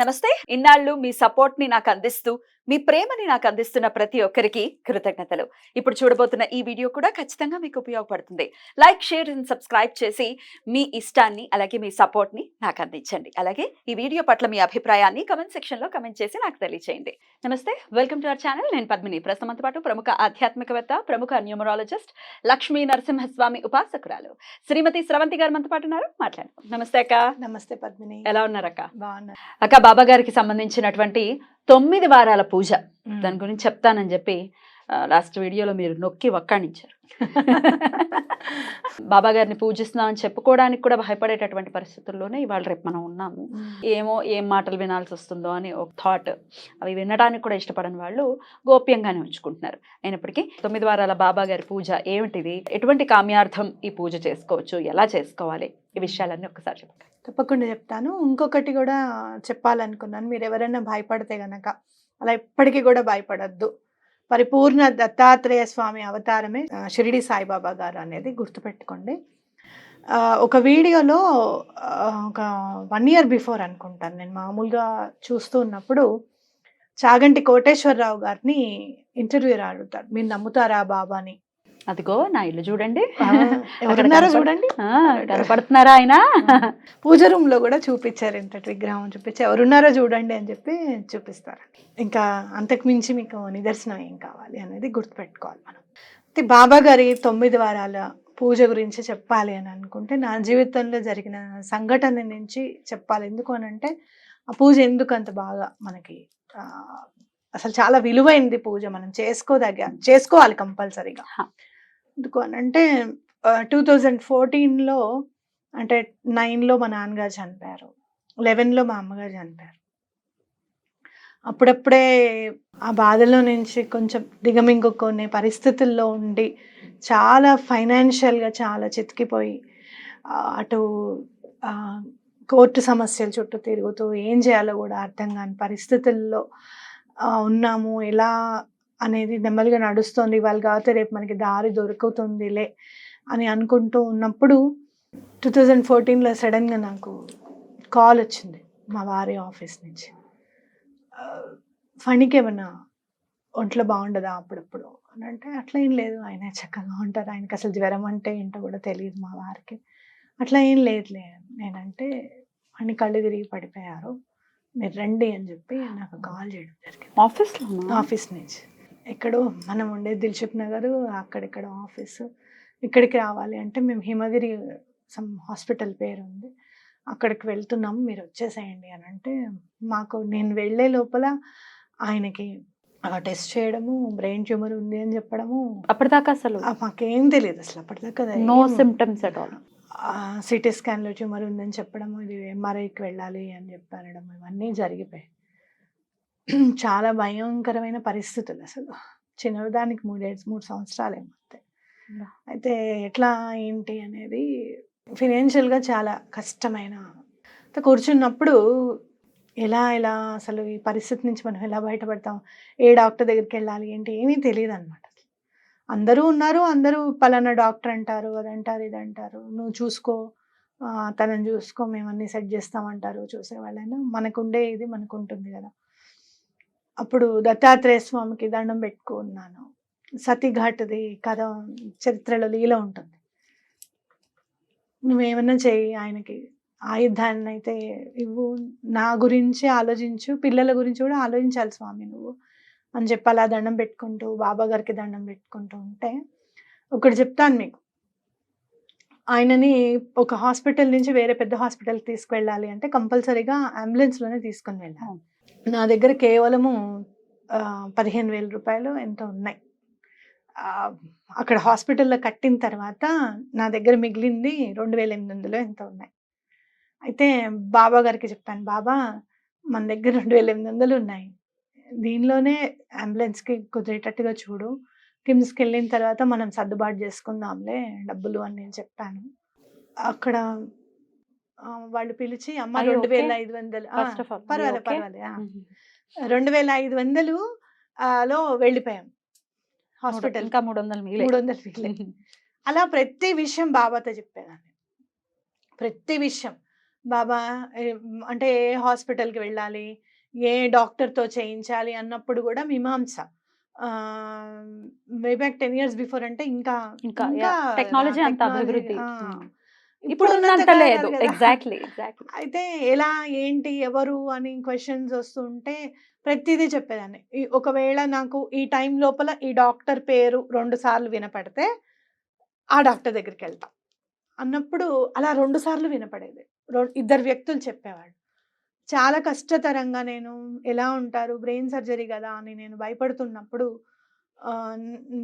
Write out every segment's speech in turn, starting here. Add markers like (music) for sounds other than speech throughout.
నమస్తే. ఇన్నాళ్ళు మీ సపోర్ట్ని నాకు అందిస్తూ మీ ప్రేమని నాకు అందిస్తున్న ప్రతి ఒక్కరికి కృతజ్ఞతలు. ఇప్పుడు చూడబోతున్న ఈ వీడియో కూడా ఖచ్చితంగా మీకు ఉపయోగపడుతుంది. లైక్ షేర్ అండ్ సబ్స్క్రైబ్ చేసి మీ ఇష్టాన్ని అలాగే మీ సపోర్ట్ని నాకు అందించండి. అలాగే ఈ వీడియో పట్ల మీ అభిప్రాయాన్ని కమెంట్ సెక్షన్లో కమెంట్ చేసి నాకు తెలియజేయండి నమస్తే. వెల్కమ్ టు అవర్ ఛానల్ నేను పద్మిని. ప్రస్తుతంతో పాటు ప్రముఖ ఆధ్యాత్మికవేత్త ప్రముఖ న్యూమరాలజిస్ట్ లక్ష్మీ నరసింహస్వామి ఉపాసకురాలు శ్రీమతి స్రవంతి గారు మనతో పాటు ఉన్నారు. మాట్లాడు నమస్తే అక్క. నమస్తే పద్మిని. ఎలా ఉన్నారక్క? బాగున్నా అక్క బాబా గారికి సంబంధించినటువంటి తొమ్మిది వారాల పూజ. దాని గురించి చెప్తానని చెప్పి లాస్ట్ వీడియోలో మీరు నొక్కి వక్కాణించారు. బాబా గారిని పూజిస్తున్నామని చెప్పుకోవడానికి కూడా భయపడేటటువంటి పరిస్థితుల్లోనే ఇవాళ రేపు మనం ఉన్నాము. ఏమో ఏం మాటలు వినాల్సి వస్తుందో అని ఒక థాట్ అవి వినడానికి కూడా ఇష్టపడని వాళ్ళు గోప్యంగానే ఉంచుకుంటున్నారు. అయినప్పటికీ తొమ్మిది వారాల బాబా గారి పూజ ఏమిటిది? ఎటువంటి కామ్యార్థం ఈ పూజ చేసుకోవచ్చు? ఎలా చేసుకోవాలి? ఈ విషయాలన్నీ ఒకసారి చెప్పండి. తప్పకుండా చెప్తాను. ఇంకొకటి కూడా చెప్పాలనుకున్నాను. మీరు ఎవరైనా భయపడితే గనక అలా ఎప్పటికీ కూడా భయపడద్దు. పరిపూర్ణ దత్తాత్రేయ స్వామి అవతారమే షిరిడి సాయిబాబా గారు అనేది గుర్తుపెట్టుకోండి. ఒక వీడియోలో ఒక వన్ ఇయర్ బిఫోర్ అనుకుంటాను నేను. మామూలుగా చూస్తూ ఉన్నప్పుడు చాగంటి కోటేశ్వరరావు గారిని ఇంటర్వ్యూ అడుగుతారు మీరు నమ్ముతారా బాబాని అదిగో నా ఇల్లు చూడండి. ఎవరున్నారో చూడండి. కనపడుతున్నారా ఆయన? పూజ రూమ్లో కూడా చూపించారు ఇంతటి విగ్రహం చూపించి. ఎవరున్నారో చూడండి అని చెప్పి చూపిస్తారు. ఇంకా అంతకు మించి మీకు నిదర్శనం ఏం కావాలి అనేది గుర్తుపెట్టుకోవాలి మనం. అయితే బాబా గారి తొమ్మిది వారాల పూజ గురించి చెప్పాలి అని అనుకుంటే నా జీవితంలో జరిగిన సంఘటన నుంచి చెప్పాలి. ఎందుకు అని అంటే ఆ పూజ ఎందుకు అంత బాగా మనకి అసలు చాలా విలువైనది పూజ. మనం చేసుకోదగ్గ చేసుకోవాలి కంపల్సరీగా. ఎందుకు అని అంటే టూ థౌజండ్ ఫోర్టీన్లో అంటే నైన్లో మా నాన్నగారు చనిపోయారు. లెవెన్లో మా అమ్మగారు చనిపోయారు. అప్పుడప్పుడే ఆ బాధలో నుంచి కొంచెం దిగమింగుకునే పరిస్థితుల్లో ఉండి చాలా ఫైనాన్షియల్గా చాలా చితికిపోయి అటు కోర్టు సమస్యల చుట్టూ తిరుగుతూ ఏం చేయాలో కూడా అర్థం కాని పరిస్థితుల్లో ఉన్నాము. ఎలా అనేది నెమ్మదిగా నడుస్తుంది. ఇవాళ కాకపోతే రేపు మనకి దారి దొరుకుతుందిలే అని అనుకుంటూ ఉన్నప్పుడు టూ థౌజండ్ ఫోర్టీన్లో సడన్గా నాకు కాల్ వచ్చింది మా వారి ఆఫీస్ నుంచి. ఫణికి ఏమన్నా ఒంట్లో బాగుండదా అప్పుడప్పుడు? అని అంటే అట్లా ఏం లేదు. ఆయన చక్కగా ఉంటారు. ఆయనకి అసలు జ్వరం అంటే ఏంటో కూడా తెలియదు మా వారికి. అట్లా ఏం లేదులే. నేనంటే ఫణి కళ్ళు తిరిగి పడిపోయారు. మీరు రండి అని చెప్పి నాకు కాల్ చేయడం జరిగింది. ఆఫీస్లో ఆఫీస్ నుంచి. ఎక్కడో మనం ఉండేది దిల్సుఖ్ నగర్ అక్కడిక్కడ ఆఫీస్. ఇక్కడికి రావాలి అంటే మేము హిమగిరి సమ్ హాస్పిటల్ పేరు ఉంది. అక్కడికి వెళ్తున్నాం మీరు వచ్చేసేయండి అని అంటే మాకు నేను వెళ్ళే లోపల ఆయనకి టెస్ట్ చేయడము బ్రెయిన్ ట్యూమర్ ఉంది అని చెప్పడము. అప్పటిదాకా అసలు మాకేం తెలియదు అసలు అప్పటిదాకా no symptoms at all CT స్కాన్లో tumour ఉందని చెప్పడము ఇది ఎంఆర్ఐకి వెళ్ళాలి అని చెప్పనడం ఇవన్నీ జరిగిపోయాయి. చాలా భయంకరమైన పరిస్థితులు అసలు. చిన్నదానికి మూడేడు మూడు సంవత్సరాలు ఏమంతే Yeah. అయితే ఎట్లా ఏంటి అనేది ఫినాన్షియల్గా చాలా కష్టమైన కూర్చున్నప్పుడు ఎలా ఎలా అసలు ఈ పరిస్థితి నుంచి మనం ఎలా బయటపడతాం? ఏ డాక్టర్ దగ్గరికి వెళ్ళాలి? ఏంటి? ఏమీ తెలియదు అనమాట అందరూ ఉన్నారు అందరూ పలానా డాక్టర్ అంటారు అది అంటారు ఇది అంటారు. నువ్వు చూసుకో తనని చూసుకో మేము అన్ని సెట్ చేస్తామంటారు చూసేవాళ్ళైనా. మనకుండే ఇది మనకు ఉంటుంది కదా. అప్పుడు దత్తాత్రేయ స్వామికి దండం పెట్టుకున్నాను. సతీఘాట్ది కథ చరిత్రలో లీల ఉంటుంది. నువ్వేమన్నా చెయ్యి ఆయనకి. ఆయుధాన్ని అయితే ఇవ్వు. నా గురించి ఆలోచించు. పిల్లల గురించి కూడా ఆలోచించాలి స్వామి నువ్వు అని చెప్పి అలా దండం పెట్టుకుంటూ బాబా గారికి దండం పెట్టుకుంటూ ఉంటే ఒకటి చెప్తాను మీకు. ఆయనని ఒక హాస్పిటల్ నుంచి వేరే పెద్ద హాస్పిటల్కి తీసుకువెళ్ళాలి అంటే కంపల్సరీగా అంబులెన్స్లోనే తీసుకుని వెళ్ళాలి. నా దగ్గర కేవలము పదిహేను వేల రూపాయలు ఎంతో ఉన్నాయి. అక్కడ హాస్పిటల్లో కట్టిన తర్వాత నా దగ్గర మిగిలింది రెండు వేల ఎనిమిది వందలు ఎంతో ఉన్నాయి. అయితే బాబా గారికి చెప్పాను బాబా మన దగ్గర రెండు వేల ఎనిమిది వందలు ఉన్నాయి. దీనిలోనే అంబులెన్స్కి కుదిరేటట్టుగా చూడు. కిమ్స్కి వెళ్ళిన తర్వాత మనం సర్దుబాటు చేసుకుందాంలే డబ్బులు అని నేను చెప్పాను. అక్కడ వాళ్ళు పిలిచి అమ్మ రెండు వేల? ఐదు వందలు పర్వాలేదు పర్వాలేదు ఆ. రెండు వేల ఐదు వందలు లో వెళ్ళిపోయాం. హాస్పిటల్ ఇంకా మూడు వందలు మూడు వందలు. అలా ప్రతి విషయం బాబాతో చెప్పేదాన్ని. ప్రతి విషయం. బాబా అంటే ఏ హాస్పిటల్కి వెళ్ళాలి ఏ డాక్టర్తో చేయించాలి అన్నప్పుడు కూడా మీమాంస. మేబ్యాక్ టెన్ ఇయర్స్ బిఫోర్ అంటే ఇంకా ఇంకా టెక్నాలజీ అంత అభివృద్ధి. ఇప్పుడు ఉన్నంత లేదు. ఎగ్జాక్ట్లీ ఎగ్జాక్ట్లీ అయితే ఎలా ఏంటి ఎవరు అని క్వశ్చన్స్ వస్తుంటే ప్రతిదీ చెప్పేదాన్ని. ఒకవేళ నాకు ఈ టైం లోపల ఈ డాక్టర్ పేరు రెండు సార్లు వినపడితే ఆ డాక్టర్ దగ్గరికి వెళ్తా. అన్నప్పుడు అలా రెండు సార్లు వినపడేది. ఇద్దరు వ్యక్తులు చెప్పేవాడు చాలా కష్టతరంగా నేను ఎలా ఉంటారు బ్రెయిన్ సర్జరీ కదా అని నేను భయపడుతున్నప్పుడు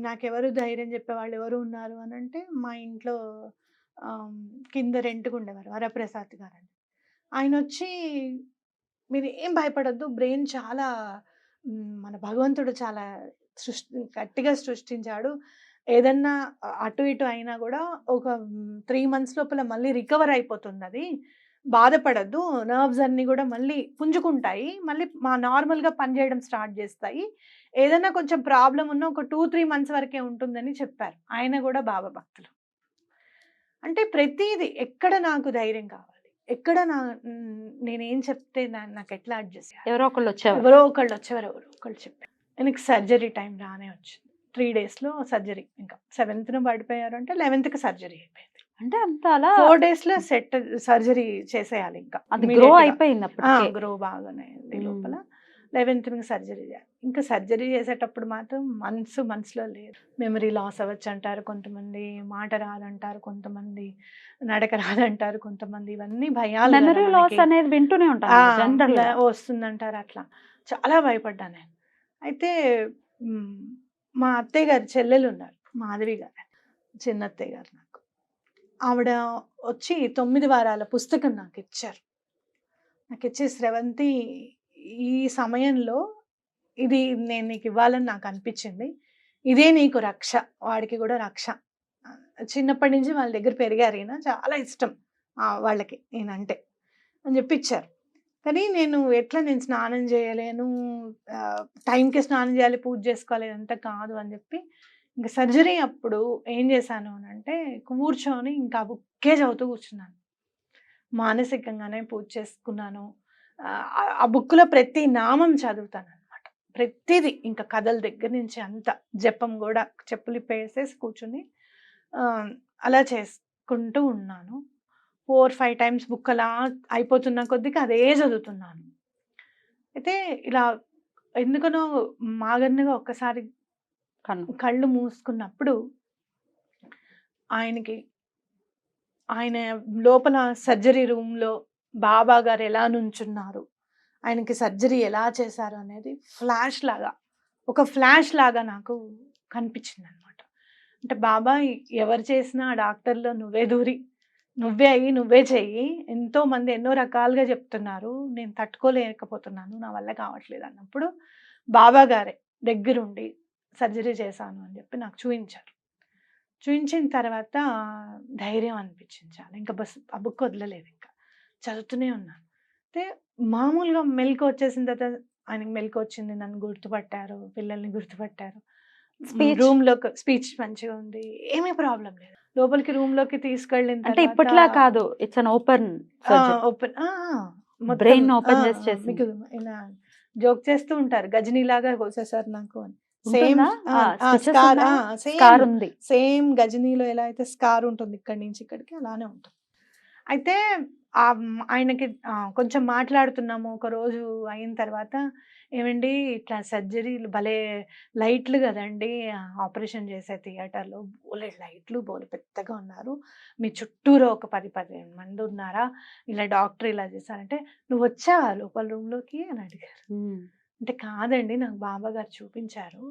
నాకెవరు ధైర్యం చెప్పేవాళ్ళు ఎవరు ఉన్నారు అని అంటే మా ఇంట్లో కింద రెంట్కు ఉండేవారు వరప్రసాద్ గారు అని ఆయన వచ్చి మీరు ఏం భయపడద్దు బ్రెయిన్ చాలా మన భగవంతుడు చాలా సృష్టి గట్టిగా సృష్టించాడు. ఏదన్నా అటు ఇటు అయినా కూడా ఒక త్రీ మంత్స్ లోపల మళ్ళీ రికవర్ అయిపోతుంది అది బాధపడద్దు నర్వ్స్ అన్నీ కూడా మళ్ళీ పుంజుకుంటాయి. మళ్ళీ మా నార్మల్గా పనిచేయడం స్టార్ట్ చేస్తాయి. ఏదైనా కొంచెం ప్రాబ్లం ఉన్నా ఒక టూ త్రీ మంత్స్ వరకే ఉంటుందని చెప్పారు. ఆయన కూడా బాబా భక్తులు. అంటే ప్రతిదీ ఎక్కడ నాకు ధైర్యం కావాలి? ఎక్కడ నా నేనేం చెప్తే నాకు ఎట్లా అడ్జస్ట్ చేయాలి? ఎవరో ఒకళ్ళు వచ్చేవారు. ఎవరో ఒకళ్ళు వచ్చేవారు ఎవరో ఒకళ్ళు చెప్పారు. ఆయనకి సర్జరీ టైం రానే వచ్చింది. త్రీ డేస్లో సర్జరీ ఇంకా. సెవెంత్న పడిపోయారు అంటే లెవెన్త్కి సర్జరీ అయిపోయింది. అంటే అంత అలా ఫోర్ డేస్లో సెట్ సర్జరీ చేసేయాలి ఇంకా అది గ్రో. అయిపోయింది గ్రో బాగానే. లోపల. లెవెన్త్ సర్జరీ చేయాలి ఇంకా సర్జరీ చేసేటప్పుడు మాత్రం మనసు మనసులో లేదు. మెమరీ లాస్ అవ్వచ్చు అంటారు కొంతమంది మాట రాదంటారు కొంతమంది నడక రాదంటారు కొంతమంది ఇవన్నీ భయాలు మెమరీ లాస్. అనేది వింటూనే ఇలా వస్తుందంటారు అట్లా. చాలా భయపడ్డా నేను. అయితే మ్, అత్తయ్య గారు చెల్లెలు ఉన్నారు మాధవి గారు. చిన్న అత్తయ్య గారు నాకు. ఆవిడ వచ్చి తొమ్మిది వారాల పుస్తకం నాకు ఇచ్చారు. నాకు ఇచ్చి స్రవంతి ఈ సమయంలో ఇది నేను నీకు ఇవ్వాలని నాకు అనిపించింది. ఇదే నీకు రక్ష. వాడికి కూడా రక్ష. చిన్నప్పటి నుంచి వాళ్ళ దగ్గర పెరిగారు ఈయన. చాలా ఇష్టం వాళ్ళకి ఈయనంటే అని చెప్పి ఇచ్చారు కానీ నేను ఎట్లా నేను స్నానం చేయలేను టైంకి స్నానం చేయాలి పూజ చేసుకోవాలి అంతా కాదు అని చెప్పి ఇంకా సర్జరీ అప్పుడు ఏం చేశాను అని అంటే కూర్చొని ఇంకా ఆ బుక్కే చదువుతూ కూర్చున్నాను. మానసికంగానే పూజ చేసుకున్నాను. ఆ, బుక్లో ప్రతి నామం చదువుతాను అనమాట ప్రతిదీ ఇంకా కథల దగ్గర నుంచి అంత జపం కూడా చెప్పులు ఇప్పేసేసి కూర్చుని అలా చేసుకుంటూ ఉన్నాను. ఫోర్ ఫైవ్ టైమ్స్ బుక్ అలా అయిపోతున్న కొద్దికి అదే చదువుతున్నాను. అయితే ఇలా ఎందుకనో మాగన్నగా ఒక్కసారి కన్ను కళ్ళు మూసుకున్నప్పుడు ఆయనకి ఆయన లోపల సర్జరీ రూమ్లో బాబా గారు ఎలా నుంచున్నారు? ఆయనకి సర్జరీ ఎలా చేశారు అనేది ఫ్లాష్ లాగా ఒక ఫ్లాష్ లాగా నాకు కనిపించింది అనమాట అంటే బాబా ఎవరు చేసినా ఆ డాక్టర్లో నువ్వే దూరి నువ్వే అయ్యి నువ్వే చెయ్యి. ఎంతో మంది ఎన్నో రకాలుగా చెప్తున్నారు. నేను తట్టుకోలేకపోతున్నాను నా వల్ల కావట్లేదు అన్నప్పుడు బాబా గారే దగ్గరుండి సర్జరీ చేశాను అని చెప్పి నాకు చూపించారు చూపించిన తర్వాత ధైర్యం అనిపించింది చాలా. ఇంకా బస్ ఆ బుక్ వదలలేదు చదువుతూనే ఉన్నాను అయితే మామూలుగా మెలకు వచ్చేసిన తర్వాత ఆయనకి మెలకు వచ్చింది నన్ను గుర్తుపట్టారు పిల్లల్ని గుర్తుపట్టారు? రూమ్లో స్పీచ్ మంచిగా ఉంది ఏమీ ప్రాబ్లం లేదు. లోపలికి రూమ్లోకి తీసుకెళ్ళిన అంటే ఇప్పట్లా కాదు it's an open open open ఆ, చేసి. మీకు ఇలా జోక్ చేస్తూ ఉంటారు గజనీ లాగా కోసేసారు నాకు అని. సేమ్ స్కార్ ఉంది. సేమ్ గజనీలో ఎలా అయితే స్కార్ ఉంటుంది ఇక్కడి నుంచి ఇక్కడికి అలానే ఉంటుంది. అయితే ఆయనకి కొంచెం మాట్లాడుతున్నాము. ఒక రోజు అయిన తర్వాత ఏమండి ఇట్లా సర్జరీలు భలే లైట్లు కదండి ఆపరేషన్ చేసే థియేటర్లో. బోలే లైట్లు బోలే పెద్దగా ఉన్నారు. మీ చుట్టూరు ఒక పది పదిహేను మంది ఉన్నారా? ఇలా డాక్టర్ ఇలా చేశారంటే నువ్వు వచ్చావా లోపల రూమ్లోకి? అని అడిగారు. అంటే కాదండి నాకు బాబా గారు చూపించారు.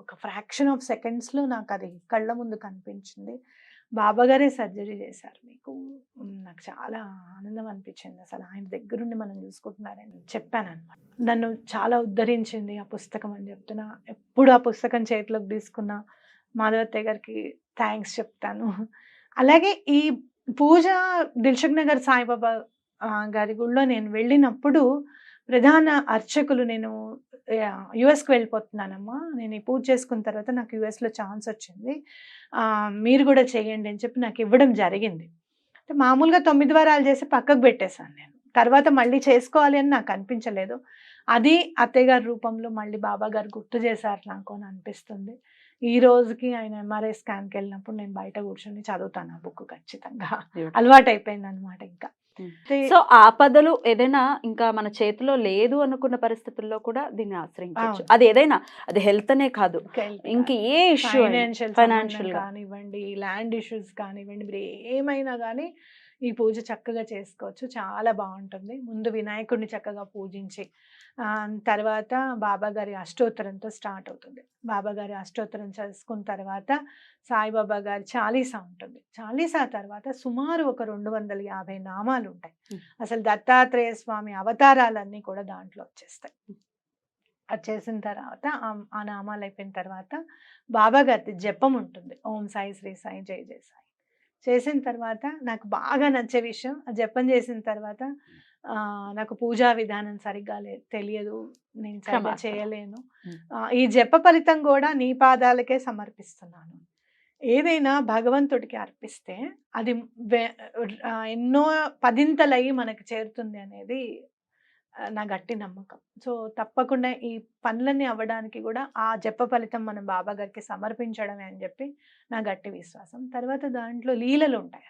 ఒక ఫ్రాక్షన్ ఆఫ్ సెకండ్స్లో నాకు అది కళ్ళ ముందు కనిపించింది. బాబా గారే సర్జరీ చేశారు మీకు. నాకు చాలా ఆనందం అనిపించింది. అసలు ఆయన దగ్గరుండి మనం చూసుకుంటున్నారని చెప్పాను అనమాట నన్ను చాలా ఉద్ధరించింది ఆ పుస్తకం అని చెప్తున్నా. ఎప్పుడు ఆ పుస్తకం చేతిలోకి తీసుకున్నా మాధవత్తయ్య గారికి థ్యాంక్స్ చెప్తాను. అలాగే ఈ పూజ దిల్షుక్ నగర్ సాయిబాబా గారి గుళ్ళో నేను వెళ్ళినప్పుడు ప్రధాన అర్చకులు నేను యుఎస్కి వెళ్ళిపోతున్నానమ్మా. నేను ఈ పూజ చేసుకున్న తర్వాత నాకు యుఎస్లో ఛాన్స్ వచ్చింది. మీరు కూడా చేయండి అని చెప్పి నాకు ఇవ్వడం జరిగింది. అంటే మామూలుగా తొమ్మిది వారాలు చేసి పక్కకు పెట్టేశాను నేను. తర్వాత మళ్ళీ చేసుకోవాలి అని నాకు అనిపించలేదు. అది అత్తయ్య గారి రూపంలో మళ్ళీ బాబా గారు గుర్తు చేశారు నాకు అని అనిపిస్తుంది. ఈ రోజుకి ఆయన ఎంఆర్ఐ స్కాన్కి వెళ్ళినప్పుడు నేను బయట కూర్చొని చదువుతాను ఆ బుక్ ఖచ్చితంగా. అలవాటు అయిపోయింది అనమాట ఇంకా. సో ఆపదలు ఏదైనా ఇంకా మన చేతిలో లేదు అనుకున్న పరిస్థితుల్లో కూడా దీన్ని ఆశ్రయించవచ్చు. అది ఏదైనా అది హెల్త్ అనే కాదు. ఇంకా ఏ ఇష్యూ ఫైనాన్షియల్. కానివ్వండి ల్యాండ్ ఇష్యూస్ కానివ్వండి మీరు ఏమైనా కానీ ఈ పూజ చక్కగా చేసుకోవచ్చు. చాలా బాగుంటుంది. ముందు వినాయకుడిని చక్కగా పూజించి తర్వాత బాబా గారి అష్టోత్తరంతో స్టార్ట్ అవుతుంది. బాబా గారి అష్టోత్తరం చేసుకున్న తర్వాత సాయిబాబా గారి చాలీసా ఉంటుంది. చాలీసా తర్వాత సుమారు ఒక రెండు వందల యాభై నామాలు ఉంటాయి. అసలు దత్తాత్రేయ స్వామి అవతారాలన్నీ కూడా దాంట్లో వచ్చేస్తాయి. అది చేసిన తర్వాత ఆ- నామాలు అయిపోయిన తర్వాత బాబా గారి జపం ఉంటుంది. ఓం సాయి శ్రీ సాయి జై జై సాయి. చేసిన తర్వాత నాకు బాగా నచ్చే విషయం ఆ జపం చేసిన తర్వాత నాకు పూజా విధానం సరిగ్గా తెలియదు. నేను సరిగ్గా. చేయలేను. ఈ జప ఫలితం కూడా నీ పాదాలకే సమర్పిస్తున్నాను. ఏదైనా భగవంతుడికి అర్పిస్తే అది ఎన్నో పదింతలయ్యి మనకి చేరుతుంది అనేది నా గట్టి నమ్మకం. సో తప్పకుండా ఈ పనులన్నీ అవ్వడానికి కూడా ఆ జప ఫలితం మనం బాబా గారికి సమర్పించడమే అని చెప్పి నా గట్టి విశ్వాసం. తర్వాత దాంట్లో లీలలు ఉంటాయి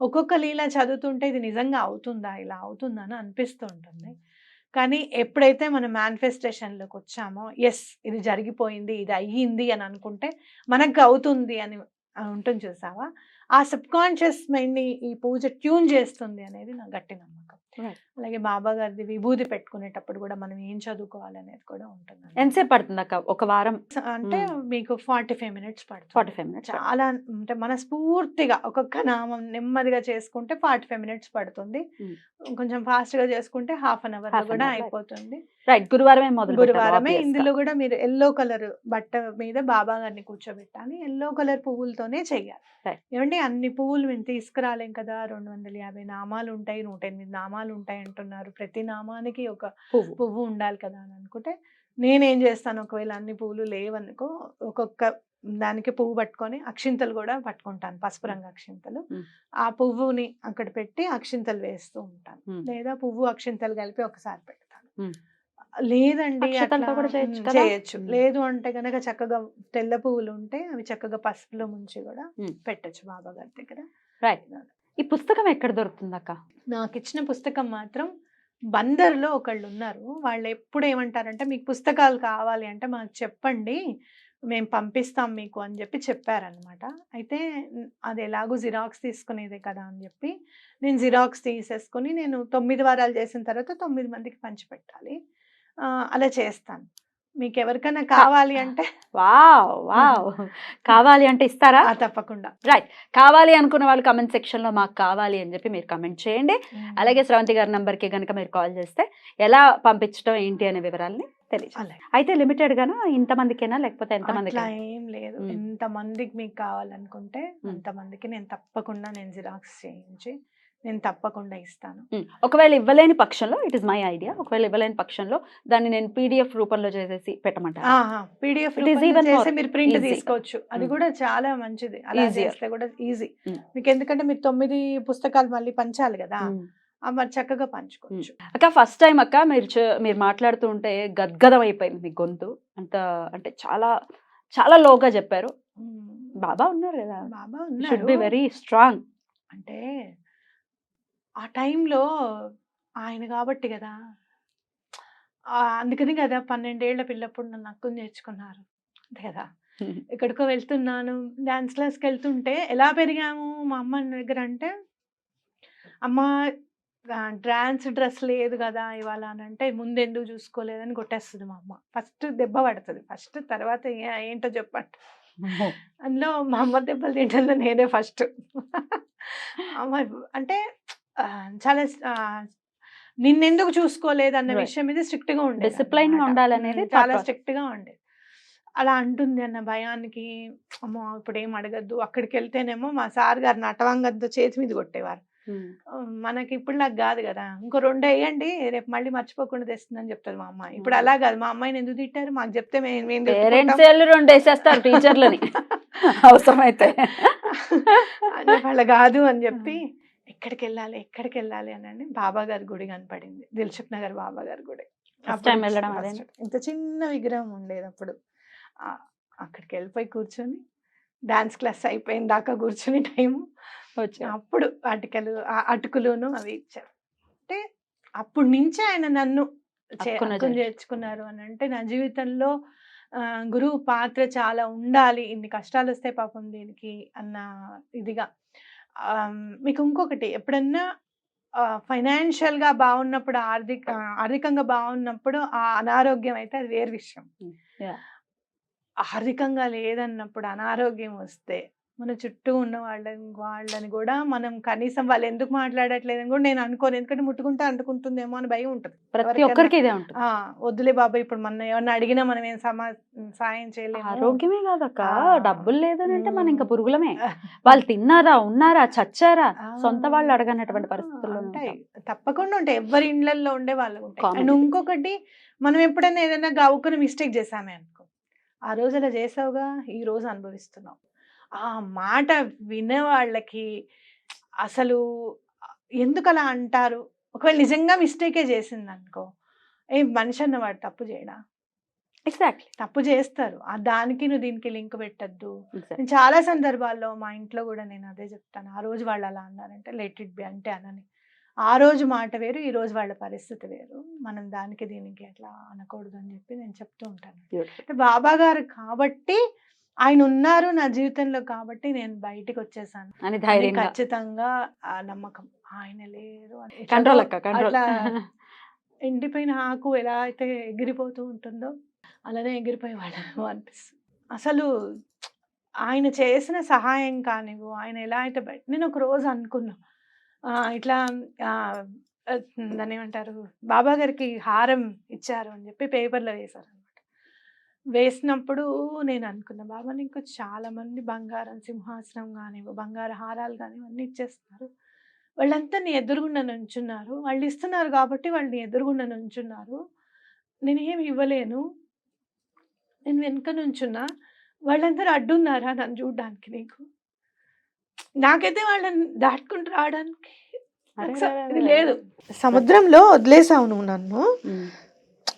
ఒక్కొక్క లీల చదువుతుంటే ఇది నిజంగా అవుతుందా? ఇలా అవుతుందా? అని అనిపిస్తూ ఉంటుంది. కానీ ఎప్పుడైతే మనం మేనిఫెస్టేషన్లోకి వచ్చామో ఎస్ ఇది జరిగిపోయింది ఇది అయ్యింది అని అనుకుంటే మనకు అవుతుంది అని ఉంటుంది చూసావా? ఆ సబ్కాన్షియస్ మైండ్ని ఈ పూజ ట్యూన్ చేస్తుంది అనేది నా గట్టి నమ్మకం. అలాగే బాబా గారిది విభూది పెట్టుకునేటప్పుడు కూడా మనం ఏం చదువుకోవాలి అనేది కూడా ఉంటుంది. ఎంతసేపు పడుతుంది అక్క? ఒక వారం? అంటే మీకు ఫార్టీ ఫైవ్ మినిట్స్ పడుతుంది. ఫార్టీ ఫైవ్ మినిట్స్ చాలా అంటే మనస్ఫూర్తిగా ఒక్కొక్క నామం నెమ్మదిగా చేసుకుంటే ఫార్టీ ఫైవ్ మినిట్స్ పడుతుంది. కొంచెం ఫాస్ట్గా చేసుకుంటే హాఫ్ అన్ అవర్ కూడా. అయిపోతుంది. రైట్ గురువారమే మొదలు గురువారమే ఇందులో కూడా మీరు ఎల్లో కలర్ బట్ట మీద బాబా గారిని కూర్చోబెట్టాలి. ఎల్లో కలర్ పువ్వులతోనే చెయ్యాలి. ఏమంటే అన్ని పువ్వులు మేము తీసుకురాలేం కదా? రెండు వందల యాభై నామాలు ఉంటాయి నూట ఎనిమిది నామాలు ఉంటాయి అంటున్నారు. ప్రతి నామానికి ఒక పువ్వు. ఉండాలి కదా అని అనుకుంటే నేనేం చేస్తాను? ఒకవేళ అన్ని పువ్వులు లేవనుకో ఒక్కొక్క దానికి పువ్వు పట్టుకొని అక్షింతలు కూడా పట్టుకుంటాను పసుపు రంగు అక్షింతలు. Mm. ఆ పువ్వుని అక్కడ పెట్టి అక్షింతలు వేస్తూ ఉంటాను. Mm. లేదా పువ్వు అక్షింతలు కలిపి ఒకసారి పెడతాను. లేదండి అక్షతలతో అట్లా, కూడా చేయొచ్చు కదా? లేదు అంటే గనక చక్కగా తెల్ల పువ్వులు ఉంటే అవి చక్కగా పసుపులో ముంచి కూడా ఉమ్. పెట్టచ్చు బాబా గారి దగ్గర. రైట్ ఈ పుస్తకం ఎక్కడ దొరుకుతుంది అక్క నాకు ఇచ్చిన పుస్తకం మాత్రం బందర్లో ఒకళ్ళు ఉన్నారు వాళ్ళు ఎప్పుడు ఏమంటారంటే మీకు పుస్తకాలు కావాలి అంటే మాకు చెప్పండి మేము పంపిస్తాం మీకు అని చెప్పి చెప్పారనమాట అయితే అది ఎలాగో జిరాక్స్ తీసుకునేదే కదా అని చెప్పి నేను జిరాక్స్ తీసేసుకొని నేను తొమ్మిది వారాలు చేసిన తర్వాత తొమ్మిది మందికి పంచిపెట్టాలి అలా చేస్తాను. మీకు ఎవరికైనా కావాలి అంటే వావ్! వావ్! కావాలి అంటే ఇస్తారా? తప్పకుండా. కావాలి అనుకున్న వాళ్ళు కమెంట్ సెక్షన్లో మాకు కావాలి అని చెప్పి మీరు కమెంట్ చేయండి. అలాగే స్రవంతి గారి నంబర్కి కనుక మీరు కాల్ చేస్తే ఎలా పంపించడం ఏంటి అనే వివరాలని అలాగే. అయితే లిమిటెడ్ గానా ఇంత మందికేనా లేకపోతే ఎంత అట్లా మందికి ఏం లేదు. మ్మ్. ఎంత మందికి మీకు కావాలనుకుంటే మ్మ్. అంత మందికి నేను తప్పకుండా నేను జిరాక్స్ చేయించి నేను తప్పకుండా ఇస్తాను. ఒకవేళ ఇవ్వలేని పక్షంలో ఇట్ ఇస్ మై ఐడియా ఒకవేళ ఇవ్వలేని పక్షంలో దాన్ని నేను పీడిఎఫ్ రూపంలో చేసేసి పెట్టమంటాను పీడిఎఫ్ చేసి మీరు ప్రింట్. తీసుకోవచ్చు. అది. కూడా చాలా మంచిది. అలా. చేస్తే కూడా ఈజీ. మీకు ఎందుకంటే మీరు తొమ్మిది పుస్తకాలు మళ్ళీ పంచాలి కదా మరి చక్కగా పంచుకోవచ్చు. అక్క ఫస్ట్ టైం అక్క మీరు మీరు మాట్లాడుతూ ఉంటే గద్గదం అయిపోయింది మీ గొంతు. అంత అంటే చాలా చాలా లోగా చెప్పారు. బాబా ఉన్నారు కదా. Baba should be very strong అంటే ఆ టైంలో ఆయన కాబట్టి కదా! ఆ, అందుకని కదా పన్నెండేళ్ళ పిల్లప్పుడు నన్ను అక్కుని నేర్చుకున్నారు. అంతే కదా! (laughs) ఎక్కడికో వెళ్తున్నాను. డాన్స్ క్లాస్కి వెళ్తుంటే ఎలా పెరిగాము మా అమ్మ దగ్గర అంటే అమ్మ డాన్స్ డ్రెస్ లేదు కదా ఇవాళ అని అంటే ముందెందుకు చూసుకోలేదని కొట్టేస్తుంది మా అమ్మ. ఫస్ట్ దెబ్బ పడుతుంది. ఫస్ట్ తర్వాత ఏ- ఏంటో చెప్పండి. అందులో మా అమ్మ దెబ్బలు తింటుందో నేనే ఫస్ట్. అమ్మ అంటే చాలా నిన్నెందుకు చూసుకోలేదు అన్న. విషయం మీద స్ట్రిక్ట్గా గా అన్నమాట. ఉండాలనేది చాలా స్ట్రిక్ట్గా ఉండేది అలా అంటుంది అన్న భయానికి అమ్మో! ఇప్పుడు ఏం అడగద్దు అక్కడికి వెళ్తేనేమో మా సార్ గారు నటవంగంతో చేతి మీద కొట్టేవారు. మనకి ఇప్పుడు నాకు కాదు కదా ఇంకో రెండు వేయండి రేపు మళ్ళీ మర్చిపోకుండా తెస్తుందని చెప్తుంది మా అమ్మాయి. ఇప్పుడు. అలా కాదు మా అమ్మాయిని ఎందుకు తిట్టారు? మాకు చెప్తే మేము రెండు వేసేస్తారు టీచర్లని. (laughs) అవసరమైతే. వాళ్ళ కాదు అని చెప్పి ఎక్కడికి వెళ్ళాలి ఎక్కడికి వెళ్ళాలి అని అంటే బాబా గారి గుడి కనపడింది. దిల్సుఖ్ నగర్ బాబా గారి గుడి. వెళ్ళడం? ఇంత చిన్న విగ్రహం ఉండేది అప్పుడు. ఆ, అక్కడికి వెళ్ళిపోయి కూర్చొని డాన్స్ క్లాస్ అయిపోయిన దాకా కూర్చొని టైం. వచ్చా అప్పుడు అటుకలు అటుకులును అవి ఇచ్చారు. అంటే అప్పుడు నుంచి ఆయన నన్ను చేర్చుకున్నారు అని అంటే నా జీవితంలో గురువు పాత్ర చాలా ఉండాలి. ఇన్ని కష్టాలు వస్తే పాపం దీనికి అన్న ఇదిగా. మీకు ఇంకొకటి ఎప్పుడన్నా ఫైనాన్షియల్గా బాగున్నప్పుడు ఆర్థిక ఆర్థికంగా బాగున్నప్పుడు ఆ అనారోగ్యం అయితే అది వేరు విషయం. ఆర్థికంగా లేదన్నప్పుడు అనారోగ్యం వస్తే మన చుట్టూ ఉన్న వాళ్ళని వాళ్ళని కూడా మనం కనీసం వాళ్ళు ఎందుకు మాట్లాడట్లేదని కూడా నేను అనుకోను. ఎందుకంటే ముట్టుకుంటే అంటుకుంటుందేమో అని భయం ఉంటుంది. ప్రతి ఒక్కరికి ఇదే ఉంటుంది. ఆ వద్దులే బాబా ఇప్పుడు మన ఏమన్నా అడిగినా మనం ఏం సమా సాయం చేయలేము. ఆరోగ్యమే కాదక్క. డబ్బులు లేదనంటే మనం ఇంకా. పురుగులమే. వాళ్ళు తిన్నారా ఉన్నారా చచ్చారా? సొంత వాళ్ళు అడగనటువంటి పరిస్థితుల్లో ఉంటాయి. తప్పకుండా ఉంటాయి. ఎవరి ఇళ్ళలో ఉండే వాళ్ళు ఉంటాయి. అండ్. ఇంకొకటి మనం ఎప్పుడైనా ఏదైనా గవ్వుకుని మిస్టేక్ చేసామే అనుకో. ఆ రోజు అలా చేసావుగా ఈ రోజు అనుభవిస్తున్నావు. ఆ మాట వినే వాళ్ళకి అసలు ఎందుకు అలా అంటారు? ఒకవేళ నిజంగా మిస్టేకే చేసింది అనుకో ఏ మనిషి అన్నవాడు తప్పు చేయడా? ఎగ్జాక్ట్లీ. తప్పు చేస్తారు. ఆ దానికి నువ్వు దీనికి లింక్ పెట్టద్దు. నేను చాలా సందర్భాల్లో మా ఇంట్లో కూడా నేను అదే చెప్తాను. ఆ రోజు వాళ్ళు అలా అన్నారంటే లెట్ ఇట్ బి అంటే అనని. ఆ రోజు మాట వేరు ఈ రోజు వాళ్ళ పరిస్థితి వేరు. మనం దానికి దీనికి అట్లా అనకూడదు అని చెప్పి నేను చెప్తూ ఉంటాను. అంటే బాబా గారు కాబట్టి ఆయన ఉన్నారు నా జీవితంలో కాబట్టి నేను బయటికి వచ్చేసాను అని అది ధైర్యంగా. ఖచ్చితంగా ఆ నమ్మకం. ఆయన లేరు కంట్రోల్ అక్క కంట్రోల్. ఎండిపోయిన ఆకు ఎలా అయితే ఎగిరిపోతూ ఉంటుందో అలానే ఎగిరిపోయేవాడు (laughs) అనిపిస్తుంది. అసలు ఆయన చేసిన సహాయం కానివ్వు ఆయన ఎలా అయితే బయట నేను ఒక రోజు అనుకున్నా. ఇట్లా దాన్ని ఏమంటారు బాబా గారికి హారం ఇచ్చారు అని చెప్పి పేపర్లో వేశారు. వేసినప్పుడు నేను అనుకున్నా బాబా నీకు చాలా మంది బంగారం సింహాసనం కానివ్వు బంగారు హారాలు కానివ్వు అన్నీ ఇచ్చేస్తున్నారు. వాళ్ళంతా నీ ఎదురుగుండా నుంచున్నారు. వాళ్ళు ఇస్తున్నారు కాబట్టి వాళ్ళు నీ ఎదురుగుండా నుంచున్నారు. నేనేమి ఇవ్వలేను. నేను వెనుక నుంచున్నా. వాళ్ళందరూ అడ్డున్నారా నన్ను చూడడానికి నీకు? నాకైతే వాళ్ళని దాటుకుంటూ రావడానికి లేదు. సముద్రంలో వదిలేసావు నువ్వు నన్ను.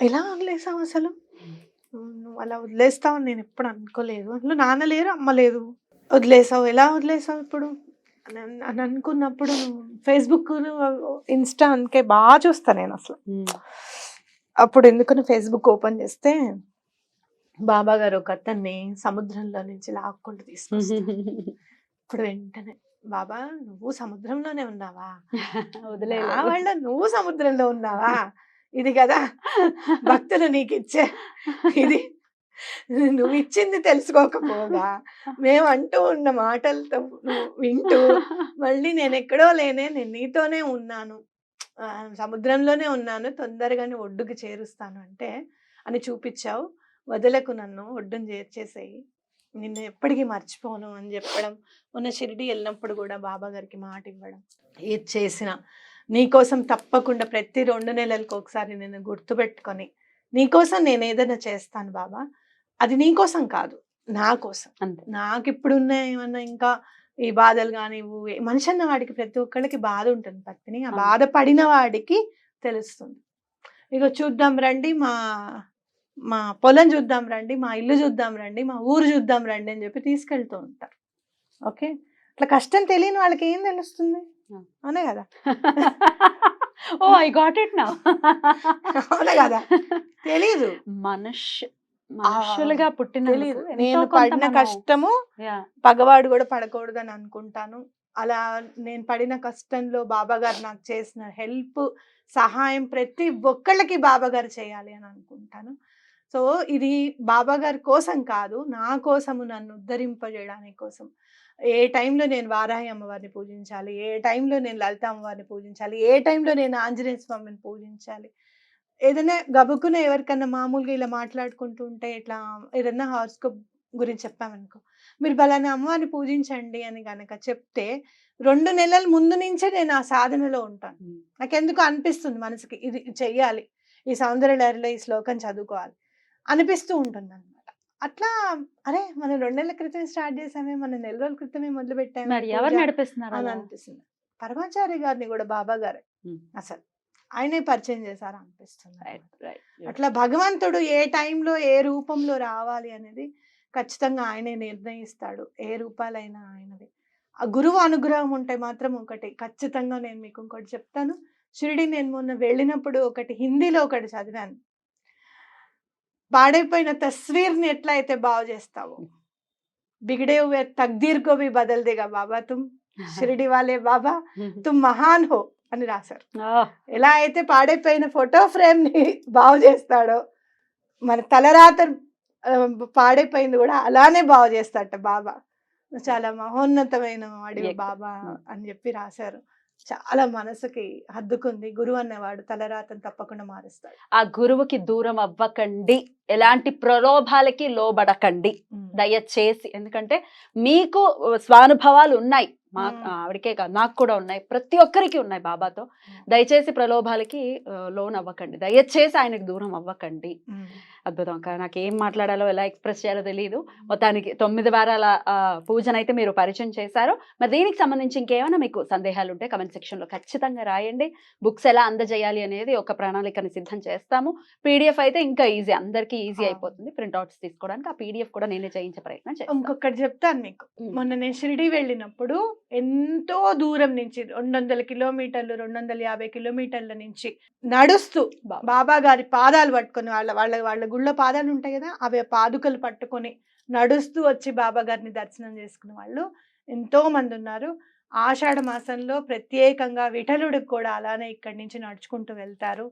ఎలా వదిలేసావు అసలు? నువ్వు అలా వదిలేస్తావు నేను ఎప్పుడు అనుకోలేదు. అందులో నాన్న లేరు అమ్మ లేదు. వదిలేసావు ఎలా వదిలేసావు ఇప్పుడు? అని అన్- అని అనుకున్నప్పుడు ఫేస్బుక్ ఇన్స్టా అందుకే బాగా చూస్తా నేను అసలు. అప్పుడు ఎందుకని ఫేస్బుక్ ఓపెన్ చేస్తే బాబా గారు ఒక అతన్ని సముద్రంలో నుంచి లాక్కుంటూ తీసుకొస్తారు ఇప్పుడు వెంటనే బాబా నువ్వు సముద్రంలోనే ఉన్నావా. (laughs) నా వల్ల నువ్వు సముద్రంలో ఉన్నావా? ఇది కదా భక్తులు నీకు ఇచ్చే ఇది. నువ్వు ఇచ్చింది తెలుసుకోకపోగా. మేము అంటూ ఉన్న మాటలతో వింటూ మళ్ళీ నేను ఎక్కడో లేనే నేను నీతోనే ఉన్నాను. సముద్రంలోనే ఉన్నాను తొందరగానే ఒడ్డుకి చేరుస్తాను అంటే అని చూపించావు. వదలకు నన్ను ఒడ్డును చేర్చేసేయి. నిన్ను ఎప్పటికీ మర్చిపోను అని చెప్పడం. మొన్న షిరిడి వెళ్ళినప్పుడు కూడా బాబా గారికి మాట ఇవ్వడం ఏది చేసినా నీకోసం తప్పకుండా ప్రతి రెండు నెలలకు ఒకసారి నేను గుర్తుపెట్టుకొని నీకోసం నేను ఏదైనా చేస్తాను బాబా అది నీకోసం కాదు నా కోసం. అంతే. నాకు ఇప్పుడున్న ఏమన్నా ఇంకా ఈ బాధలు కానీ మనిషి అన్న వాడికి ప్రతి ఒక్కళ్ళకి బాధ ఉంటుంది పత్తిని ఆ. బాధ పడిన వాడికి తెలుస్తుంది. ఇక చూద్దాం రండి మా మా పొలం చూద్దాం రండి మా ఇల్లు చూద్దాం రండి మా ఊరు చూద్దాం రండి అని చెప్పి తీసుకెళ్తూ ఉంటారు. ఓకే? అట్లా కష్టం తెలియని వాళ్ళకి ఏం తెలుస్తుంది? అవును. కదా? (laughs) ఓ ఐ గాట్ ఇట్ నా. అవునా కదా? తెలీదు. మనుష్య మనుషులుగా పుట్టిన నేను పడిన కష్టము పగవాడు కూడా పడకూడదు అని అనుకుంటాను. అలా నేను పడిన కష్టంలో బాబా గారు నాకు చేసిన హెల్ప్ సహాయం ప్రతి ఒక్కళ్ళకి బాబా గారు చేయాలి అని అనుకుంటాను. సో ఇది బాబా గారి కోసం కాదు నా కోసము నన్ను ఉద్ధరింపజేయడానికి కోసం. ఏ టైంలో నేను వారాహి అమ్మవారిని పూజించాలి? ఏ టైంలో నేను లలిత అమ్మవారిని పూజించాలి? ఏ టైంలో నేను ఆంజనేయ స్వామిని పూజించాలి? ఏదైనా గబుక్కున ఎవరికన్నా మామూలుగా ఇలా మాట్లాడుకుంటూ ఉంటే ఇట్లా ఏదన్నా హార్స్కోప్ గురించి చెప్పామనుకో మీరు బలానా అమ్మవారిని పూజించండి అని గనక చెప్తే రెండు నెలల ముందు నుంచే నేను ఆ సాధనలో ఉంటాను. నాకెందుకు అనిపిస్తుంది మనసుకి ఇది చెయ్యాలి. ఈ సౌందర్య లహరిలో ఈ శ్లోకం చదువుకోవాలి. అనిపిస్తూ ఉంటుంది అట్లా అరే మనం రెండు నెలల క్రితం స్టార్ట్ చేసామే మనం నెల రోజుల క్రితమే మొదలు పెట్టామే మరి ఎవరు నడిపిస్తున్నారు అని? అనిపిస్తుంది. పరమాచారి గారిని కూడా బాబా గారు. అసలు. ఆయనే పరిచయం చేశారు అనిపిస్తుంది. అట్లా భగవంతుడు ఏ టైంలో ఏ రూపంలో రావాలి అనేది ఖచ్చితంగా ఆయనే నిర్ణయిస్తాడు. ఏ రూపాలైనా ఆయనది. ఆ గురువు అనుగ్రహం ఉంటే మాత్రం ఒకటి. ఖచ్చితంగా నేను మీకు ఇంకోటి చెప్తాను. షిరిడి నేను మొన్న వెళ్ళినప్పుడు ఒకటి హిందీలో ఒకటి చదివాను. పాడైపోయిన తస్వీర్ని ఎట్లా అయితే బాగు చేస్తావు. బిగడే హుए తక్దీర్ కో భీ బదల్ దేగా బాబా తుమ్ షిరిడి వాలే బాబా (laughs) తుమ్ మహాన్ హో అని రాశారు. ఎలా అయితే పాడైపోయిన ఫోటో ఫ్రేమ్ని (laughs) బాగు చేస్తాడో మన తలరాత పాడైపోయింది కూడా అలానే బాగు చేస్తాడట బాబా. చాలా మహోన్నతమైన వాడి బాబా. అని చెప్పి రాశారు. చాలా మనసుకి హద్దుకుంది. గురువు అన్నవాడు తలరాతను తప్పకుండా మారుస్తాడు. ఆ గురువుకి దూరం అవ్వకండి. ఎలాంటి ప్రలోభాలకి లోబడకండి. దయచేసి. ఎందుకంటే మీకు స్వానుభవాలు ఉన్నాయి. మా. ఆవిడకే కాదు నాకు కూడా ఉన్నాయి. ప్రతి ఒక్కరికి ఉన్నాయి బాబాతో. దయచేసి ప్రలోభాలకి లోన్ అవ్వకండి దయచేసి ఆయనకి దూరం అవ్వకండి. అద్భుతం. అక్క నాకు ఏం మాట్లాడాలో ఎలా ఎక్స్ప్రెస్ చేయాలో తెలియదు మొత్తానికి తొమ్మిది వారాల పూజనైతే మీరు పరిచయం చేశారు. మరి దీనికి సంబంధించి ఇంకేమైనా మీకు సందేహాలు ఉంటే కమెంట్ సెక్షన్లో ఖచ్చితంగా రాయండి. బుక్స్ ఎలా అందజేయాలి అనేది ఒక ప్రణాళికని సిద్ధం చేస్తాము. పీడిఎఫ్ అయితే ఇంకా ఈజీ అందరికీ ఈజీ. అయిపోతుంది. ప్రింట్అవుట్స్ తీసుకోవడానికి ఆ పీడిఎఫ్ కూడా నేనే చేయించే ప్రయత్నం చేస్తాను ఇంకొకటి చెప్తాను మీకు. మొన్న నేను షిరిడి వెళ్ళినప్పుడు ఎంతో దూరం నుంచి రెండు వందల కిలోమీటర్లు రెండు వందల యాభై కిలోమీటర్ల నుంచి నడుస్తూ బాబా. బాబా గారి పాదాలు పట్టుకొని వాళ్ళ వాళ్ళ వాళ్ళ గుళ్ళో పాదాలు ఉంటాయి కదా అవి పాదుకలు పట్టుకొని నడుస్తూ వచ్చి బాబా గారిని దర్శనం చేసుకున్న వాళ్ళు ఎంతో మంది ఉన్నారు ఆషాఢ మాసంలో ప్రత్యేకంగా విఠలుడికి కూడా అలానే ఇక్కడి నుంచి నడుచుకుంటూ వెళ్తారు.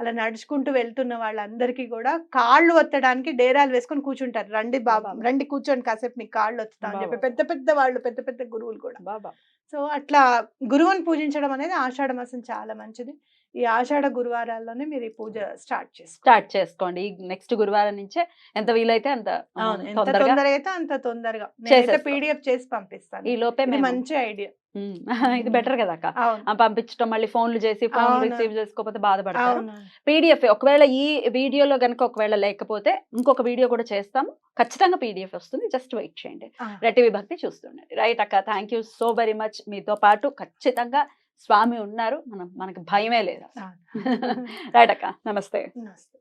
అలా నడుచుకుంటూ వెళ్తున్న వాళ్ళందరికీ కూడా కాళ్ళు ఒత్తడానికి డేరాలు వేసుకొని కూర్చుంటారు రండి బాబా. రండి కూర్చోండి కాసేపు మీకు కాళ్ళు వస్తా అని చెప్పి. పెద్ద పెద్ద వాళ్ళు పెద్ద పెద్ద గురువులు కూడా బాబా సో అట్లా గురువుని పూజించడం అనేది ఆషాఢ మాసం చాలా మంచిది ఈ ఆషాఢ గురువారాల్లోనే మీరు ఈ పూజ స్టార్ట్ చేసుకోండి. స్టార్ట్ చేసుకోండి. నెక్స్ట్ గురువారం నుంచే ఎంత వీలైతే అంత ఎంత తొందరగా అయితే అంత తొందరగా. పీడిఎఫ్ చేసి పంపిస్తాను. ఈ లోపే మంచి ఐడియా. (laughs) ఇది బెటర్ కదా అక్క? పంపించడం మళ్ళీ ఫోన్లు చేసి ఫోన్. రిసీవ్ చేసుకోకపోతే బాధపడతారు. పీడిఎఫ్ ఒకవేళ ఈ వీడియోలో గనుక ఒకవేళ లేకపోతే ఇంకొక వీడియో కూడా చేస్తాము. ఖచ్చితంగా పీడిఎఫ్ వస్తుంది. జస్ట్ వెయిట్ చేయండి. రెట్టి విభక్తి చూస్తుండండి. రైట్ అక్క thank you so very much మీతో పాటు. ఖచ్చితంగా స్వామి ఉన్నారు. మనం మనకి భయమే లేదు. (laughs) రైట్ అక్క నమస్తే. నమస్తే.